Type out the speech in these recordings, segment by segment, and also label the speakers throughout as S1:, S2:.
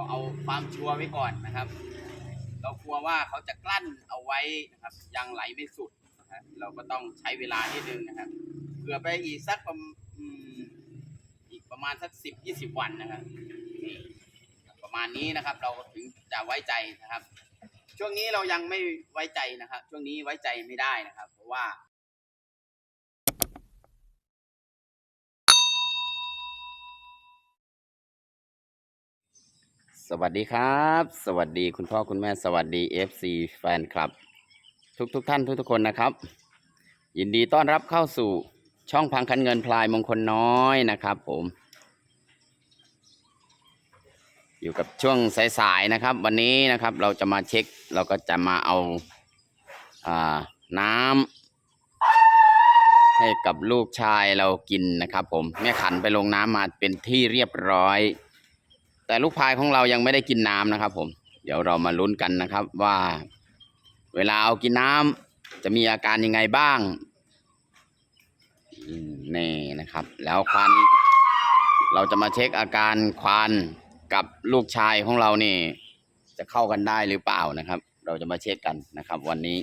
S1: ็เอาความชัวร์ไว้ก่อนนะครับ เรากลัวว่าเขาจะกลั้นเอาไว้นะครับ ยังไหลไม่สุดนะครับเราก็ต้องใช้เวลานิดนึงนะครับเผื่อไปอีกสักประมาณอีกประมาณสักสิบยี่สิบวันนะครับนี่ประมาณนี้นะครับ เราถึงจะไว้ใจนะครับ ช่วงนี้เรายังไม่ไว้ใจนะครับ ช่วงนี้ไว้ใจไม่ได้นะครับ เพราะว่า สวัสดีครับ สวัสดีคุณพ่อคุณแม่สวัสดี FC แฟนคลับ ทุกทุกท่านทุกทุกคนนะครับ ยินดีต้อนรับเข้าสู่ช่องพังคันเงินพลายมงคลน้อยนะครับ ผม อยู่กับช่วงสายๆนะครับ วันนี้นะครับเราจะมาเช็คเราก็จะมาเอาอ่าน้ำให้กับลูกชายเรากินนะครับ ผมแม่ขันไปลงน้ำมาเป็นที่เรียบร้อย แต่ลูกพายของเรายังไม่ได้กินน้ำนะครับ ผม เดี๋ยวเรามาลุ้นกันนะครับ ว่า เวลาเอากินน้ำจะมีอาการยังไงบ้างนี่นะครับ แล้วควันเราจะมาเช็คอาการควันกับลูกชายของเรานี่ จะเข้ากันได้หรือเปล่านะครับ เราจะมาเช็คกันนะครับ วันนี้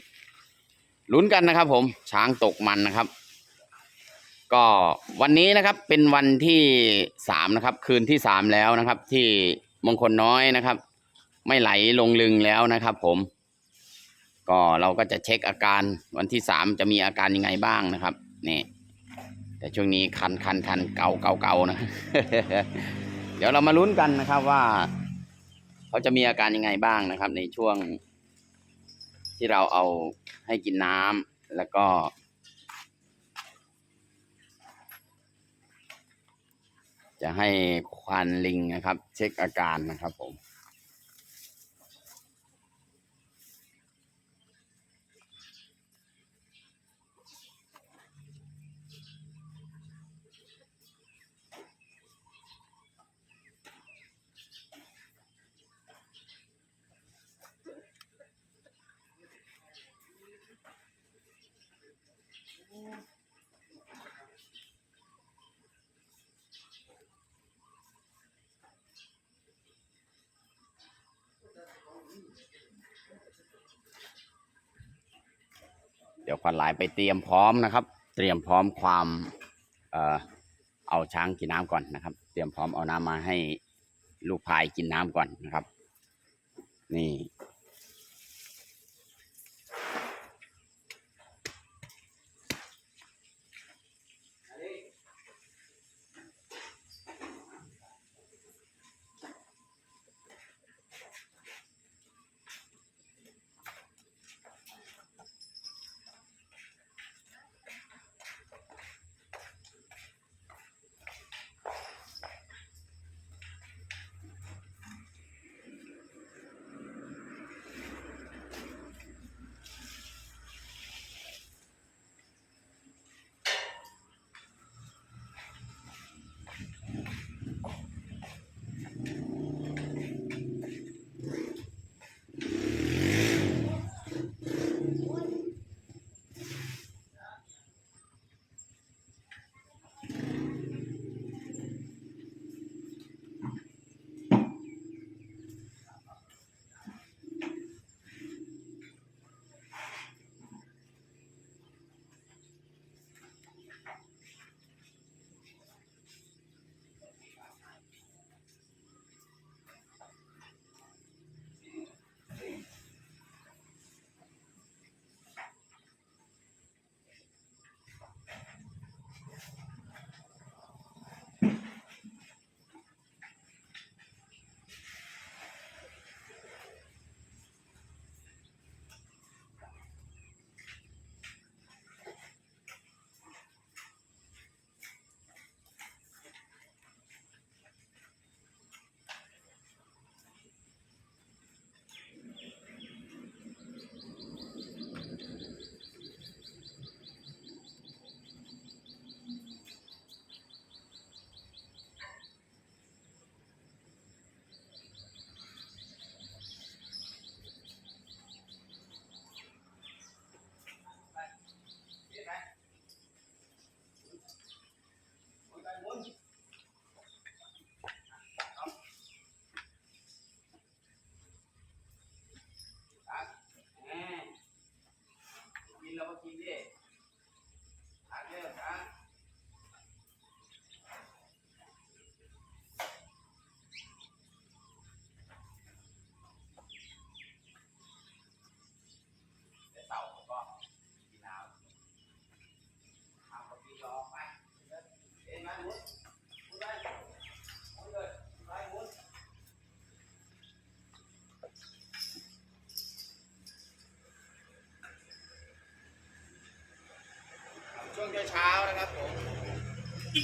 S1: ลุ้นกันนะครับ ผมช้างตกมันนะครับ ก็วันนี้นะครับเป็นวันที่สามนะครับ คืนที่สามแล้วนะครับ ที่มงคลน้อยนะครับ ไม่ไหลลงลึงแล้วนะครับ ผม ก็เราก็จะเช็คอาการวันที่สามจะมีอาการยังไงบ้างนะครับนี่แต่ช่วงนี้คันคันคันเก่าเก่าเก่านะ เดี๋ยวเรามาลุ้นกันนะครับว่า เขาจะมีอาการยังไงบ้างนะครับ ในช่วงที่เราเอาให้กินน้ำแล้วก็ จะให้ควานลิงนะครับ เช็คอาการนะครับผม เดี๋ยวควันหลายไปเตรียมพร้อมนะครับ เตรียมพร้อมความเอ่อเอาช้างกินน้ำก่อนนะครับ เตรียมพร้อมเอาน้ำมาให้ลูกพายกินน้ำก่อนนะครับ นี่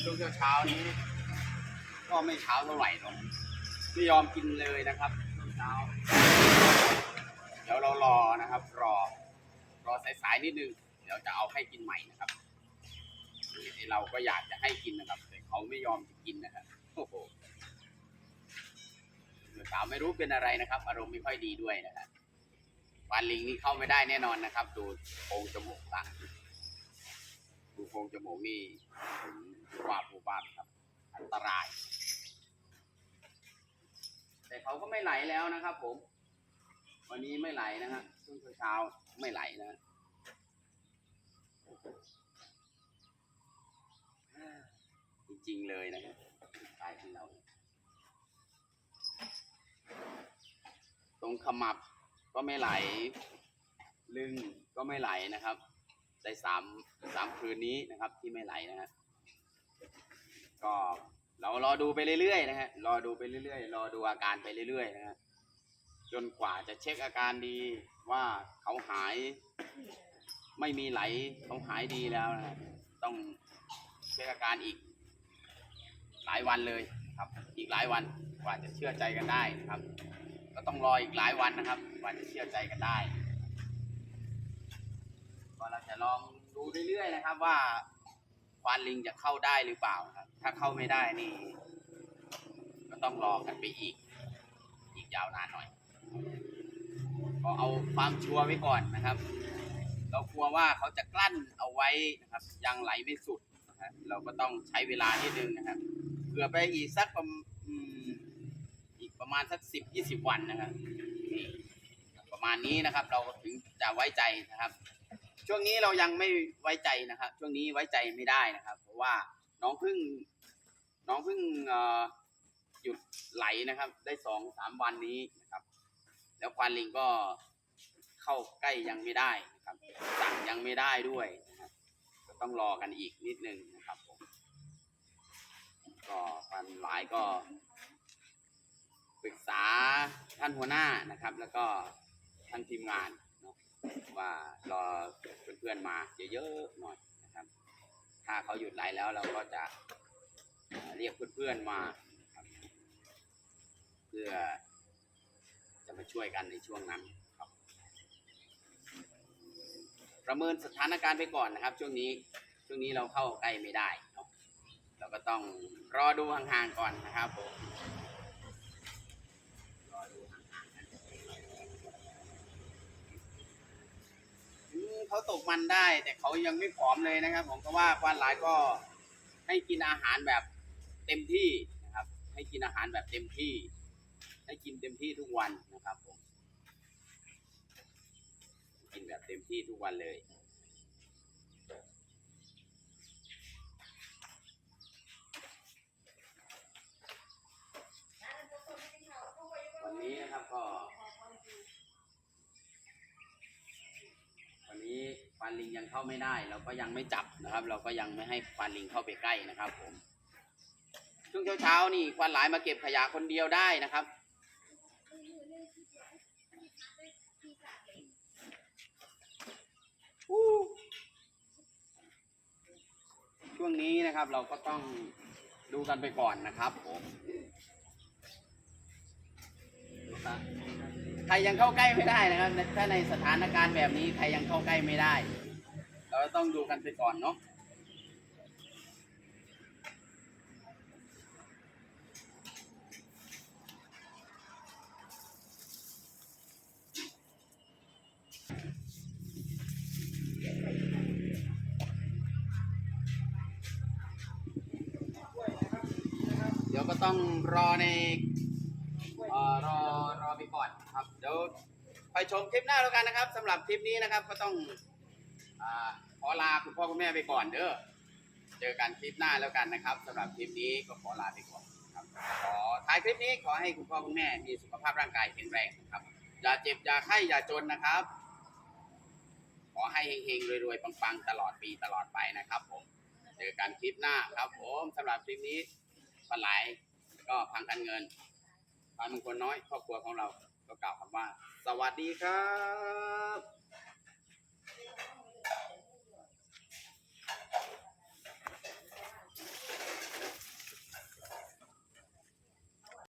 S1: ช่วงเช้านี้ ก็ไม่เช้าเท่าไหร่หรอกไม่ยอมกินเลยนะครับช่วงเช้า เดี๋ยวเรารอนะครับ รอ รอสายๆนิดนึง เดี๋ยวจะเอาให้กินใหม่นะครับเราก็อยากจะให้กินนะครับ แต่เขาไม่ยอมจะกินนะครับโอ้โหเมื่อสาวไม่รู้เป็นอะไรนะครับ อารมณ์ไม่ค่อยดีด้วยนะครับวานลิงนี่เข้าไม่ได้แน่นอนนะครับ ดูโพรงจมูกต่างดูโพรงจมูกนี่ผม ว่าผู้บ้าบครับ อันตราย แต่เขาก็ไม่ไหลแล้วนะครับผม วันนี้ไม่ไหลนะฮะช่วงเช้าไม่ไหลนะฮะจริงๆเลยนะครับตายที่เราตรงขมับก็ไม่ไหล ลึงก็ไม่ไหลนะครับ ได้สามสามคืนนี้นะครับที่ไม่ไหลนะฮะ ก็เรารอดูไปเรื่อยๆนะฮะรอดูไปเรื่อยๆ รอดูอาการไปเรื่อยๆนะฮะจนกว่าจะเช็คอาการดีว่าเขาหาย ไม่มีไหลเขาหายดีแล้วนะต้องเช็คอาการอีก หลายวันเลยครับ อีกหลายวันกว่าจะเชื่อใจกันได้นะครับ ก็ต้องรออีกหลายวันนะครับกว่าจะเชื่อใจกันได้ก็เราจะลองดูเรื่อยๆนะครับว่า ควานลิงจะเข้าได้หรือเปล่าครับ ถ้าเข้าไม่ได้นี่ ก็ต้องรอกันไปอีก อีกยาวนานหน่อย ก็เอาความชัวร์ไว้ก่อนนะครับ เรากลัวว่าเขาจะกลั้นเอาไว้นะครับ ยังไหลไม่สุดนะครับเราก็ต้องใช้เวลานิดนึงนะครับเผื่อไปอีกสักประมาณอีกประมาณสักสิบยี่สิบวันนะครับ ประมาณนี้นะครับ เราถึงจะไว้ใจนะครับ ช่วงนี้เรายังไม่ไว้ใจนะครับ ช่วงนี้ไว้ใจไม่ได้นะครับ เพราะว่าน้องเพิ่ง น้องเพิ่งหยุดไหลนะครับ ได้สองสามวันนี้นะครับ แล้วควานลิงก็เข้าใกล้ยังไม่ได้นะครับ สั่งยังไม่ได้ด้วยนะครับก็ต้องรอกันอีกนิดนึงนะครับผมก็ควานหลายก็ปรึกษาท่านหัวหน้านะครับ แล้วก็ท่านทีมงาน ว่ารอเพื่อนๆมาเยอะๆหน่อยนะครับ ถ้าเขาหยุดไหลแล้วเราก็จะเรียกเพื่อนๆมาเพื่อจะมาช่วยกันในช่วงนั้นครับ ประเมินสถานการณ์ไปก่อนนะครับ ช่วงนี้ช่วงนี้เราเข้าใกล้ไม่ได้เราก็ต้องรอดูห่างๆก่อนนะครับผม เขาตกมันได้ แต่เขายังไม่ผอมเลยนะครับ ผมก็ว่าควานหลายก็ให้กินอาหารแบบเต็มที่นะครับ ให้กินอาหารแบบเต็มที่ ให้กินเต็มที่ทุกวันนะครับผมกินแบบเต็มที่ทุกวันเลยวันนี้นะครับก็ วัน นี้ฟันลิงยังเข้าไม่ได้ เราก็ยังไม่จับนะครับ เราก็ยังไม่ให้ฟันลิงเข้าไปใกล้นะครับผมช่วงเช้าๆนี่ควันหลายมาเก็บขยะคนเดียวได้นะครับช่วงนี้นะครับเราก็ต้องดูกันไปก่อนนะครับผมใครยังเข้าใกล้ไม่ได้นะครับ ถ้าในสถานการณ์แบบนี้ใครยังเข้าใกล้ไม่ได้ เราต้องดูกันไปก่อนเนาะเดี๋ยวก็ต้องรอในเอ่อรอรอไปก่อนครับ เดี๋ยวไปชมคลิปหน้าแล้วกันนะครับสำหรับคลิปนี้นะครับก็ต้อง ขอลาคุณพ่อคุณแม่ไปก่อนเด้อ เจอกันคลิปหน้าแล้วกันนะครับสำหรับคลิปนี้ก็ขอลาไปก่อนครับขอท้ายคลิปนี้ขอให้คุณพ่อคุณแม่มีสุขภาพร่างกายแข็งแรงนะครับ อย่าเจ็บอย่าไข้อย่าจนนะครับ ขอให้เฮงๆรวยๆปังๆ ตลอดปีตลอดไปนะครับ ผม เจอกันคลิปหน้าครับ ผมสำหรับคลิปนี้ปลาไหลก็พังกันเงินพานมงคลน้อยครอบครัวของเราก็กล่าวคำว่า สวัสดีครับ